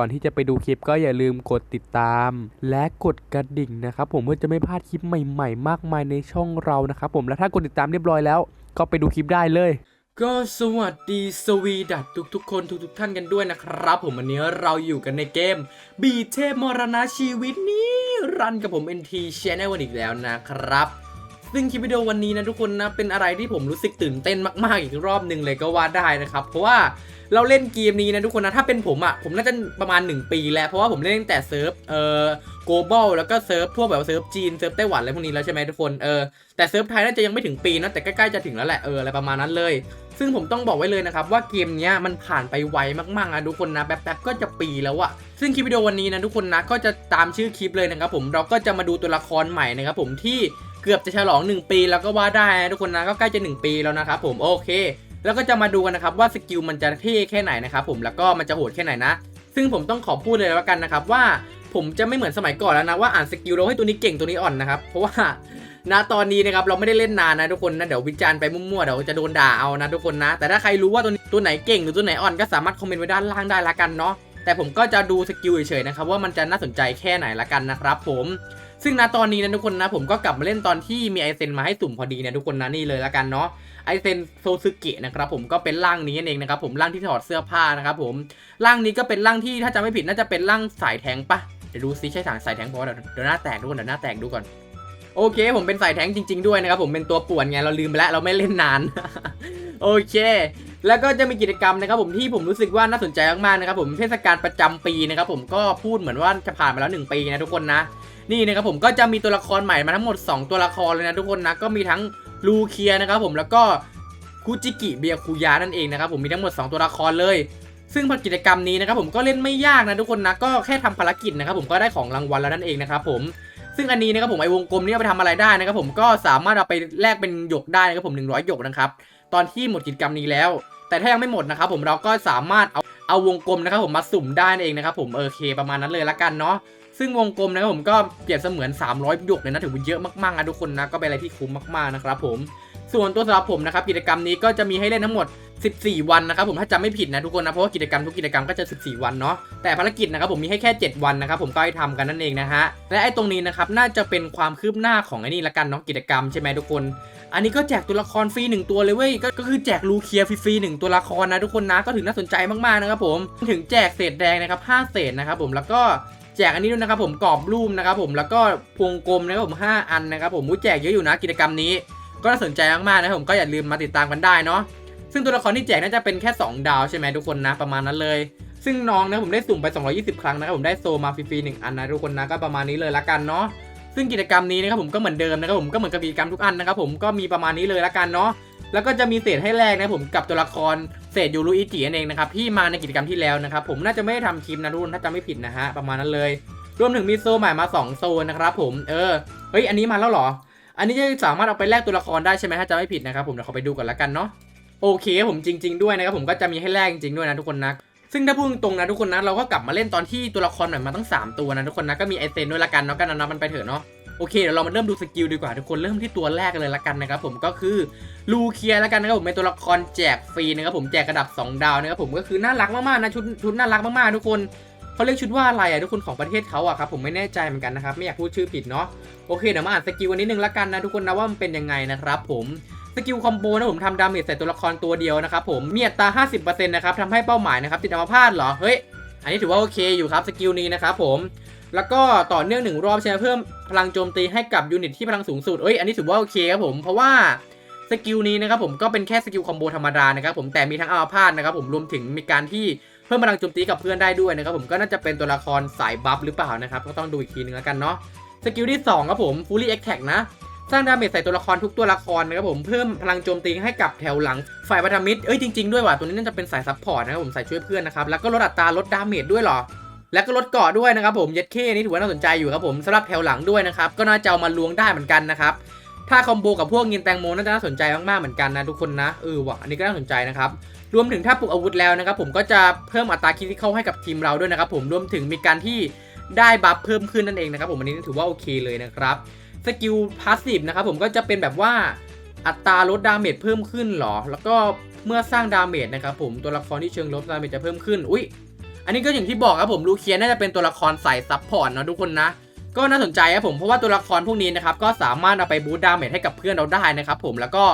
ก่อนที่จะไปดูคลิปก็อย่าลืมกดติดตาม และกดกระดิ่งนะครับผมเพื่อจะไม่พลาดคลิปใหม่ๆ มากมายในช่องเรานะครับผมและถ้ากดติดตามเรียบร้อยแล้ว ก็ไปดูคลิปได้เลย ก็สวัสดีสวีดัตทุกทุกๆคนทุกทุกๆ ท่านกันด้วยนะครับ ผมวันนี้เราอยู่กันในเกม บีเทพมรณะชีวิตนี้รันกับผม NT Channel วันอีกแล้วนะครับ ซึ่งคลิปวิดีโอวันนี้นะทุกคนนะเป็นอะไรที่ผมรู้สึกตื่นเต้นมากๆอีกรอบหนึ่งเลยก็ว่าได้นะครับ เพราะว่าเราเล่นเกมนี้นะทุกคนนะถ้าเป็นผมอะ่ะผมน่าจะประมาณ 1 ปีแล้วเพราะว่าผมเล่นตั้งแต่เซิร์ฟเอ่อ global แล้วก็เซิร์ฟพวกแบบเซิร์ฟจีนเซิร์ฟไต้หวันอะไรพวกนี้แล้วใช่ไหมทุกคนเออแต่เซิร์ฟไทยน่าจะยังไม่ถึงปีนะแต่ใกล้ๆจะถึงแล้วแหละเอออะไรประมาณนั้นเลย ซึ่งผมต้องบอกไว้เลยนะครับว่าเกมนี้มันผ่านไปไวมากๆนะทุกคนนะแป๊บๆก็จะปีแล้วอะซึ่งคลิปวิดีโอวันนี้นะทุกคนนะก็จะตามชื่อคลิปเลยนะครับผมเราก็จะมาดูตัวละครใหม่นะครับผมที่ กือบจะฉลอง 1 ปีแล้วก็ว่าได้นะทุกคนนะก็ใกล้จะ 1 ปีแล้วนะครับผมโอเค แล้วก็จะมาดูกันนะครับว่าสกิลมันจะเท่แค่ไหนนะครับผมแล้วก็มันจะโหดแค่ไหนนะ ซึ่งผมต้องขอพูดเลยแล้วกันนะครับว่าผมจะไม่เหมือนสมัยก่อนแล้วนะว่าอ่านสกิลเราให้ตัวนี้เก่งตัวนี้อ่อนนะครับเพราะว่าณตอนนี้นะครับเราไม่ได้เล่นนานนะทุกคนนะเดี๋ยววิจารณ์ไปมั่วๆเดี๋ยวจะโดนด่าเอานะทุกคนนะ แต่ถ้าใครรู้ว่าตัวตัวไหนเก่งหรือตัวไหนอ่อนก็สามารถคอมเมนต์ไว้ด้านล่างได้ละกันเนาะแต่ผมก็จะดูสกิลเฉยๆนะครับว่ามันจะน่าสนใจแค่ไหนละกันนะครับผม ซึ่งณตอนนี้นะทุกคนนะผมก็กลับมาเล่นตอนที่มีไอเซนมาให้สุ่มพอดีนะทุกคนนะนี่เลยละกันเนาะไอเซนโซซึเกะนะครับผมก็เป็นร่างนี้นั่นเองนะครับผมร่างที่ถอดเสื้อผ้านะครับผมร่างนี้ก็เป็นร่างที่ถ้าจำไม่ผิดน่าจะเป็นร่างสายแทงปะเดี๋ยวดูซิใช่สายสายแทงเพราะว่าเดี๋ยวเดี๋ยวหน้าแตกทุกคนเดี๋ยวหน้าแตกดูก่อนโอเค ผมเป็นสายแทงจริง ๆด้วยนะครับผมเป็นตัวป่วนไงเราลืมไปแล้วเราไม่เล่นนานโอเค แล้วก็จะมีกิจกรรมนะครับผมที่ผมรู้สึกว่าน่าสนใจมากๆนะครับผมเทศกาลประจำปีนะครับผมก็พูดเหมือนว่าจะผ่านมาแล้ว 1 ปีนะทุกคนนะ นี่นะครับผมก็จะมีตัวละครใหม่มาทั้งหมด 2 ตัวละครเลยนะทุกคนนะก็มีทั้งลูเคียนะครับผมแล้วก็คุจิกิเบียคุยานั่นเองนะครับผมมีทั้งหมด 2 ตัวละครเลย ซึ่งภารกิจกรรมนี้นะครับผมก็เล่นไม่ยากนะทุกคนนะก็แค่ทำภารกิจนะครับผมก็ได้ของรางวัลแล้วนั่นเองนะครับผมซึ่งอันนี้นะครับผมไอ้วงกลมนี้เอาไปทำอะไรได้นะครับผมก็สามารถเอาไปแลกเป็นหยกได้นะครับผม 100 หยกนะครับตอนที่หมดกิจกรรมนี้แล้ว แต่ถ้ายังไม่หมดนะครับผมเราก็สามารถเอาเอาวงกลมนะครับผมมาสุ่มได้นั่นเองนะครับผมโอเคประมาณนั้นเลยละกันเนาะ ซึ่งวงกลมนะครับผมก็เปรียบเสมือน 300หยกเลยนะถือว่าเยอะมากๆนะทุกคนนะก็เป็นอะไรที่คุ้มมากๆนะครับผมส่วนตัวสำหรับผมนะครับกิจกรรมนี้ก็จะมีให้เล่นทั้งหมด 14 วันนะครับผมถ้าจำไม่ผิดนะทุกคนนะเพราะว่ากิจกรรมทุกกิจกรรมก็จะ 14 วันเนาะแต่ภารกิจนะครับผมมีให้แค่ 7 วันนะครับผมก็ให้ทำกันนั่นเองนะฮะและไอ้ตรงนี้นะครับน่าจะเป็นความคืบหน้าของไอ้นี่ละกันเนาะกิจกรรมใช่ไหมทุกคน อันนี้ก็แจกตัวละครฟรีหนึ่งตัวเลยเว้ยก็ก็คือแจกลูเคียฟรีๆหนึ่งตัวละครนะทุกคนนะก็ถึงน่าสนใจมากๆนะครับผมถึงแจกเศษแดงนะครับ5เศษนะครับผมแล้วก็ แจกอันนี้ด้วยนะครับผมกรอบรูปนะครับผมแล้วก็พวงกลมนะครับผม 5 อันนะครับผมอู้แจกเยอะอยู่นะกิจกรรมนี้ ก็น่าสนใจมากๆนะครับผมก็อย่าลืมมาติดตามกันได้เนาะซึ่งตัวละครที่แจกน่าจะเป็นแค่ 2 ดาวใช่ไหมทุกคนนะประมาณนั้นเลย ซึ่งน้องนะผมได้สุ่มไป 220 ครั้งนะครับผมได้โซมาฟรีๆหนึ่งอันนะทุกคนนะก็ประมาณนี้เลยละกันเนาะซึ่งกิจกรรมนี้นะครับผมก็เหมือนเดิมนะครับผมก็เหมือนกับกิจกรรมทุกอันนะครับผมก็มีประมาณนี้เลยละกันเนาะ แล้วก็จะมีเศษให้แลกนะผมกับตัวละครเศษยูรุอิจินั่นเองนะครับที่มาในกิจกรรมที่แล้วนะครับผมน่าจะไม่ได้ทำคลิปนะทุกคนถ้าจำไม่ผิดนะฮะประมาณนั้นเลย รวมถึงมีโซใหม่มาสองโซนนะครับผมเออเฮ้ยอันนี้มาแล้วเหรอ อันนี้จะสามารถเอาไปแลกตัวละครได้ใช่ไหมถ้าจำไม่ผิดนะครับผมเดี๋ยวขอไปดูก่อนละกันเนาะโอเคผมจริง ๆด้วยนะครับผมก็จะมีให้แลกจริงๆด้วยนะทุกคนนะซึ่งถ้าพูดตรงนะทุกคนนะเราก็กลับมาเล่นตอนที่ตัวละครใหม่มาตั้ง 3 ตัวนะทุกคนนะก็มีไอเซนด้วยละกันเนาะก็นับมันไปเถอะเนาะ โอเคเดี๋ยวเรามาเริ่มดูสกิลดีกว่าทุกคนเริ่มที่ตัวแรกกันเลยละกันนะครับผมก็คือลูเคียละกันนะครับผมเป็นตัวละครแจกฟรีนะครับผมแจกกระดับ 2 ดาวนะครับผมก็คือน่ารักมากๆนะชุดชุดน่ารักมากๆทุกคนเขาเรียกชุดว่าอะไรอะทุกคนของประเทศเขาอะครับผมไม่แน่ใจเหมือนกันนะครับไม่อยากพูดชื่อผิดเนาะโอเคเดี๋ยวมาอ่านสกิลกันนิดนึงละกันนะทุกคนนะว่ามันเป็นยังไงนะครับผมสกิลคอมโบนะผมทำดาเมจใส่ตัวละครตัวเดียวนะครับผมมีอัตรา 50%นะครับทำให้เป้าหมายนะครับติดอัมพาตเหรอ เฮ้ย อันนี้ถือว่าโอเคอยู่ครับสกิลนี้นะครับผมแล้วก็ต่อเนื่องหนึ่งรอบใช่ไหมเพิ่มพลังโจมตีให้กับยูนิตที่พลังสูงสุดเอ้ยอันนี้ถือว่าโอเคครับผมเพราะว่าสกิลนี้นะครับผมก็เป็นแค่สกิลคอมโบธรรมดานะครับผมแต่มีทั้งอัมพาตนะครับผมรวมถึงมีการที่เพิ่มพลังโจมตีกับเพื่อนได้ด้วยนะครับผมก็น่าจะเป็นตัวละครสายบัฟหรือเปล่านะครับก็ต้องดูอีกทีนึงแล้วกันเนาะสกิลที่สองครับผม Fully Attack นะ สร้างดาเมจใส่ตัวละครทุกตัวละครนะครับผมเพิ่มพลังโจมตีให้กับแถวหลังฝ่ายพันธมิตรเอ้ยจริงๆด้วยว่ะตัวนี้น่าจะเป็นสายซัพพอร์ตนะครับผมใส่ช่วยเพื่อนนะครับแล้วก็ลดอัตราลดดาเมจด้วยหรอแล้วก็ลดเกาะด้วยนะครับผมเย็ดเคนี่ถือว่าน่าสนใจอยู่ครับผมสำหรับแถวหลังด้วยนะครับก็น่าจะเอามาลวงได้เหมือนกันนะครับถ้าคอมโบกับพวกเงินแตงโมน่าจะน่าสนใจมากๆเหมือนกันนะทุกคนนะเออว่ะอันนี้ก็น่าสนใจนะครับรวมถึงถ้าปลุกอาวุธแล้วนะครับผมก็จะเพิ่มอัตราคิดที่เข้าให้กับทีมเราด้วยนะครับผมรวมถึงมีการที่ได้บัฟเพิ่มขึ้นนั่นเองนะครับผมอันนี้ถือว่าโอเคเลยนะครับ สกิลพาสซีฟนะครับผมก็จะเป็นแบบว่าอัตราลดดาเมจเพิ่มขึ้นหรอ แล้วก็เมื่อสร้างดาเมจนะครับผมตัวละครที่เชิงลดดาเมจจะเพิ่มขึ้น อุ้ย อันนี้ก็อย่างที่บอกครับผมลูเคียนน่าจะเป็นตัวละครใส่ซับพอร์ตนะทุกคนนะ ก็น่าสนใจครับผมเพราะว่าตัวละครพวกนี้นะครับก็สามารถเอาไปบูตดาเมจให้กับเพื่อนเราได้นะครับผมแล้วก็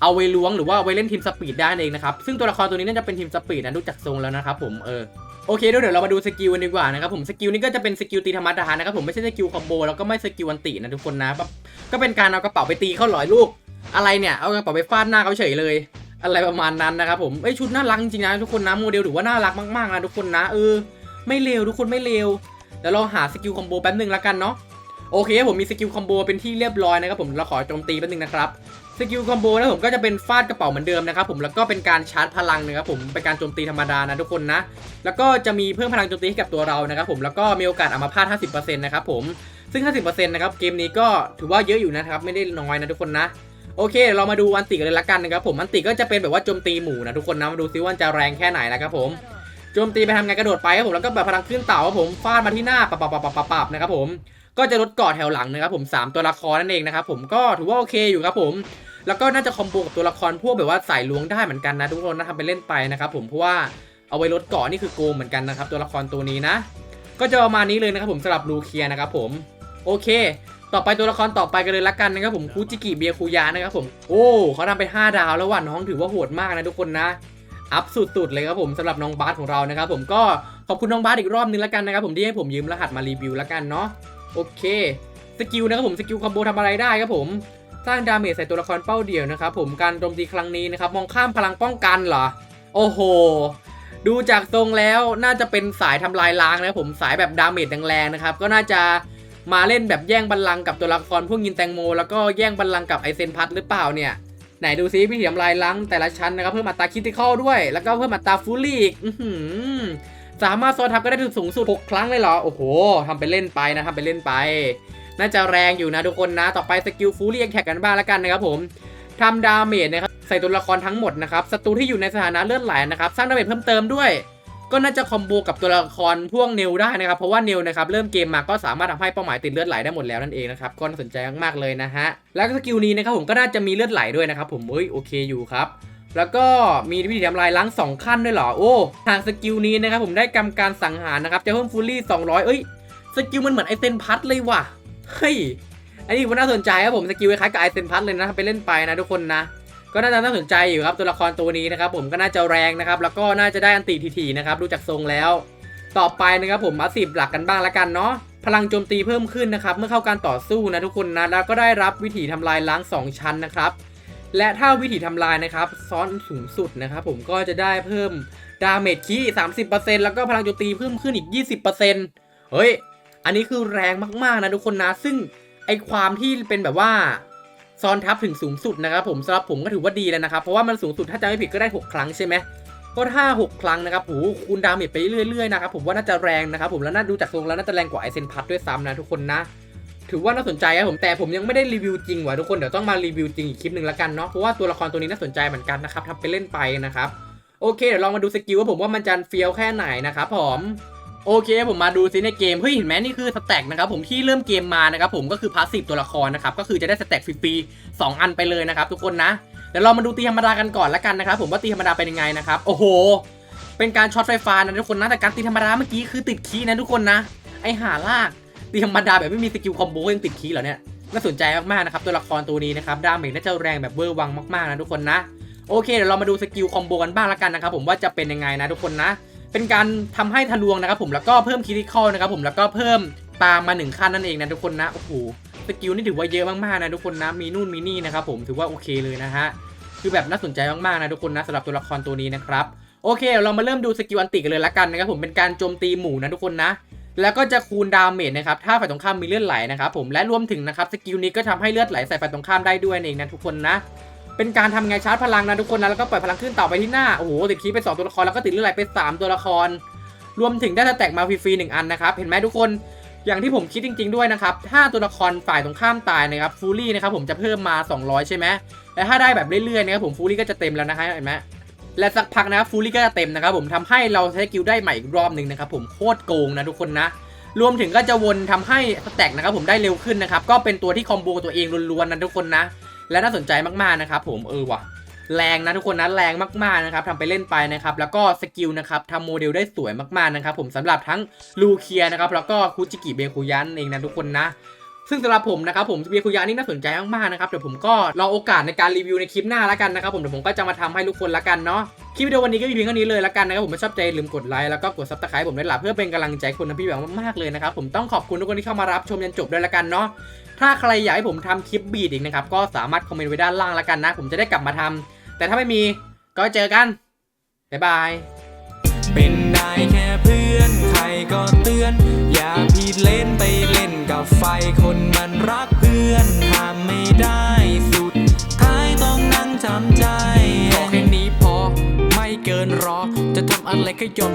เอาไว้ล้วงหรือว่าเอาไว้เล่นทีมสปีดได้เองนะครับซึ่งตัวละครตัวนี้น่าจะเป็นทีมสปีดนะดูจากทรงแล้วนะครับผมเออ โอเคเดี๋ยวเดี๋ยวเรามาดูสกิลกันดีกว่านะครับผมสกิลนี้ก็จะเป็นสกิลตีธรรมดานะครับผมไม่ใช่สกิลคอมโบแล้วก็ไม่สกิลอันตินะทุกคนนะแบบก็เป็นการเอากระเป๋าไปตีเข้าหลอยลูกอะไรเนี่ยเอากระเป๋าไปฟาดหน้าเขาเฉยเลย อะไรประมาณนั้นนะครับผมเอ้ยชุดน่ารักจริงนะทุกคนนะโมเดลถือว่าน่ารักมากๆนะทุกคนนะเออไม่เลวทุกคนไม่เลวเดี๋ยวเราหาสกิลคอมโบแป๊บหนึงละกันเนาะโอเคผมมีสกิลคอมโบเป็นที่เรียบร้อยนะครับผมเราขอโจมตีแป๊บนึงนะครับ สกิลคอมโบนะผมก็จะเป็นฟาดกระเป๋าเหมือนเดิมนะครับผมแล้วก็เป็นการชาร์จพลังนะครับผมเป็นการโจมตีธรรมดานะทุกคนนะ แล้วก็จะมีเพิ่มพลังโจมตีให้กับตัวเรานะครับผมแล้วก็มีโอกาสอัมาพาต50%นะครับผมซึ่ง 50%นะครับเกมนี้ก็ถือว่าเยอะอยู่นะครับไม่ได้น้อยนะทุกคนนะโอเคเดี๋ยวเรามาดูอันติกันเลยละกันนะครับผมอันติก็จะเป็นแบบว่าโจมตีหมู่นะทุกคนนะมาดูซิว่าจะแรงแค่ไหนนะครับผม โจมตีไปทำไงกระโดดไปครับผมแล้วก็แบบพลังขึ้นเต่าครับผมฟาดมาที่หน้าปับปับปับปับปับนะครับผมก็จะลดเกาะแถวหลังนะครับผม 3 ตัวละครนั่นเองนะครับผมก็ถือว่าโอเคอยู่ครับผม แล้วก็น่าจะคอมโบกับตัวละครพวกแบบว่าสายล้วงได้เหมือนกันนะทุกคนนะทำไปเล่นไปนะครับผมเพราะว่าเอาไว้ลดเกาะนี่คือโกงเหมือนกันนะครับตัวละครตัวนี้นะ ก็จะประมาณนี้เลยนะครับผมสำหรับลูเคียนะครับผมโอเค ต่อไปตัวละครต่อไปกันเลยละกันนะครับผมคูจิกิเบียคุยานะครับผมโอ้เขาทำไป 5 ดาวแล้วว่ะน้องถือว่าโหดมากนะทุกคนนะ อัพสุดๆเลยครับผมสำหรับน้องบาสของเรานะครับผมก็ขอบคุณน้องบาสอีกรอบนึงและกันนะครับผมที่ให้ผมยืมรหัสมารีวิวและกันเนาะโอเคสกิลนะครับผมสกิลคอมโบทำอะไรได้ครับผมสร้างดาเมจใส่ตัวละครเป้าเดี่ยวนะครับผมการโจมตีครั้งนี้นะครับมองข้ามพลังป้องกันเหรอ โอ้โห ดูจากทรงแล้วน่าจะเป็นสายทำลายล้างนะครับผมสายแบบดาเมจแรงๆนะครับก็น่าจะมาเล่นแบบแย่งบัลลังก์กับตัวละครพวกยินแตงโม แล้วก็แย่งบัลลังก์กับไอเซนพัทหรือเปล่าเนี่ย ไหนดูซิพี่เถียมลายล้างแต่ละชั้นนะครับเพิ่มอัตราคิติคอลด้วย แล้วก็เพิ่มอัตราฟูลี่อีกสามารถโซนทับก็ได้ถึงสูงสุด 6 ครั้งเลยเหรอ โอ้โหทำไปเล่นไปนะทำไปเล่นไป น่าจะแรงอยู่นะทุกคนนะ ต่อไปสกิลฟูลี่แท็กกันบ้างแล้วกันนะครับผมทำดาเมจนะครับใส่ตัวละครทั้งหมดนะครับศัตรูที่อยู่ในสถานะเลือดไหลนะครับ สร้างดาเมจเพิ่มเติมด้วย ก็น่าจะคอมโบกับตัวละครพวกเนลได้นะครับ เพราะว่าเนลนะครับเริ่มเกมมาก็สามารถทำให้เป้าหมายติดเลือดไหลได้หมดแล้วนั่นเองนะครับก็น่าสนใจมากๆเลยนะฮะแล้วก็สกิลนี้นะครับผมก็น่าจะมีเลือดไหลด้วยนะครับผมเอ้ยโอเคอยู่ครับแล้วก็มีวิธีทำลายล้าง2ขั้นด้วยเหรอโอ้ทางสกิลนี้นะครับผมได้กำการสังหารนะครับจะเพิ่มฟูลี่200 เอ้ยสกิลมันเหมือนไอเซนพัทเลยว่ะเฮ้ยอันนี้ผมน่าสนใจครับผมสกิลคล้ายกับไอเซนพัทเลยนะไปเล่นไปนะทุกคนนะ ก็น่าจะน่าสนใจอยู่ครับตัวละครตัวนี้นะครับผมก็น่าจะแรงนะครับแล้วก็น่าจะได้อันติทีๆนะครับดูจากทรงแล้ว ต่อไปนะครับผมมาสิบหลักกันบ้างละกันเนาะพลังโจมตีเพิ่มขึ้นนะครับเมื่อเข้าการต่อสู้นะทุกคนนะแล้วก็ได้รับวิถีทำลายล้าง 2 ชั้นนะครับและถ้าวิธีทำลายนะครับซ้อนสูงสุดนะครับผมก็จะได้เพิ่มดาเมจคี30%แล้วก็พลังโจมตีเพิ่มขึ้นอีก 20%เฮ้ยอันนี้คือแรงมากๆนะทุกคนนะ ซึ่งไอความที่เป็นแบบว่า ซ้อนทับถึงสูงสุดนะครับผมสำหรับผมก็ถือว่าดีแล้วนะครับ เพราะว่ามันสูงสุดถ้าจำไม่ผิดก็ได้ 6 ครั้งใช่ไหมก็ถ้า 6 ครั้งนะครับโหคูณดาเมจไปเรื่อยๆนะครับผมว่าน่าจะแรงนะครับผมแล้วน่าดูจากทรงแล้วน่าจะแรงกว่าไอเซนพัทด้วยซ้ำนะทุกคนนะถือว่าน่าสนใจครับผมแต่ผมยังไม่ได้รีวิวจริงว่ะทุกคนเดี๋ยวต้องมารีวิวจริงอีกคลิปหนึ่งแล้วกันเนาะเพราะว่าตัวละครตัวนี้น่าสนใจเหมือนกันนะครับทำไปเล่นไปนะครับโอเคเดี๋ยวลองมาดูสกิลว่าผมว่ามันจะเฟี้ยวแค่ไหนนะครับผม โอเคผมมาดูซิในเกมเฮ้ยเห็นไหมนี่คือสแต็กนะครับผมที่เริ่มเกมมานะครับผมก็คือพาสซีฟตัวละครนะครับก็คือจะได้สแต็กฟรีๆสองอันไปเลยนะครับทุกคนนะเดี๋ยวเรามาดูตีธรรมดากันก่อนละกันนะครับผมว่าตีธรรมดาเป็นยังไงนะครับโอ้โห เป็นการช็อตไฟฟ้านะทุกคนนะแต่การตีธรรมดาเมื่อกี้คือติดคีย์นะทุกคนนะ ไอหาลากตีธรรมดาแบบไม่มีสกิลคอมโบยังติดคีย์เหรอเนี่ยน่าสนใจมากๆนะครับตัวละครตัวนี้นะครับดาเมจน่าจะแรงแบบเวอร์วังมากๆนะทุกคนนะโอเคเดี๋ยวเรามาดูสกิลคอมโบกันบ้างละกันนะครับผมว่าจะเป็นยังไงนะทุกคนนะ เป็นการทำให้ทะลวงนะครับผมแล้วก็เพิ่มคิริคอลนะครับผมแล้วก็เพิ่มตามมาหนึ่งขั้นนั่นเองนะทุกคนนะโอ้โหสกิลนี่ถือว่าเยอะมากๆนะทุกคนนะมีนู่นมีนี่นะครับผมถือว่าโอเคเลยนะฮะคือแบบน่าสนใจมากๆนะทุกคนนะสำหรับตัวละครตัวนี้นะครับโอเค เรามาเริ่มดูสกิลอันติกันเลยละกันนะครับผมเป็นการโจมตีหมู่นะทุกคนนะแล้วก็จะคูณดาเมจนะครับถ้าฝ่ายตรงข้ามมีเลือดไหลนะครับผมและรวมถึงนะครับสกิลนี้ก็ทำให้เลือดไหลใส่ฝ่ายตรงข้ามได้ด้วยเองนะทุกคนนะ เป็นการทำไงชาร์จพลังนะทุกคนนะแล้วก็ปล่อยพลังขึ้นต่อไปที่หน้าโอ้โหติดคีไป2ตัวละครแล้วก็ติดเลือดไหลไป 3 ตัวละคร รวมถึงได้สแต็กมาฟรีๆหนึ่งอันนะครับเห็นไหมทุกคนอย่างที่ผมคิดจริง ๆด้วยนะครับถ้าตัวละครฝ่ายตรงข้ามตายนะครับฟูลี่นะครับผมจะเพิ่มมา 200 ใช่ไหมและถ้าได้แบบเรื่อยๆนะครับผมฟูลี่ก็จะเต็มแล้วนะฮะเห็นไหมและสักพักนะครับฟูลี่ก็จะเต็มนะครับผมทำให้เราใช้กิลได้ใหม่อีกรอบหนึ่งนะครับผมโคตรโกงนะทุกคนนะรวมถึงก็จะวนทำให้สแต็กนะครับผมได้เร็วขึ้นนะครับก็เป็นตัวที่คอมโบตัวเองล้วนๆนะทุกคนนะ และน่าสนใจมากๆนะครับผมเออว่ะแรงนะทุกคนนะแรงมากๆนะครับทำไปเล่นไปนะครับแล้วก็สกิลนะครับทำโมเดลได้สวยมากๆนะครับผมสำหรับทั้งลูเคียนะครับแล้วก็คุจิกิเบคุยันเองนะทุกคนนะ ซึ่งสำหรับผมนะครับผมเบียคุยานี่น่าสนใจมากๆนะครับเดี๋ยวผมก็รอโอกาสในการรีวิวในคลิปหน้าแล้วกันนะครับผมเดี๋ยวผมก็จะมาทำให้ทุกคนละกันเนาะคลิปวิดีโอวันนี้ก็มีเพียงเท่านี้เลยละกันนะครับผมไม่ชอบใจลืมกดไลค์แล้วก็กดซับสไครต์ผมด้วยล่ะเพื่อเป็นกำลังใจคนนะพี่แบบมากๆเลยนะครับผมต้องขอบคุณทุกคนที่เข้ามารับชมจนจบด้วยละกันเนาะ ถ้าใครอยากให้ผมทำคลิปบีดอีกนะครับ ก็สามารถคอมเมนต์ไว้ด้านล่างละกันนะ ผมจะได้กลับมาทำแต่ถ้าไม่มีก็เจอกัน บ๊ายบาย เป็นได้แค่เพื่อนใครก็เตือน อย่าผิดเล่นไปเล่นกับไฟคนมันรักเพื่อนห้ามไม่ได้สุดท้ายต้องนั่งจำใจ ขอแค่นี้พอไม่เกินรอ จะทำอะไรก็ยอม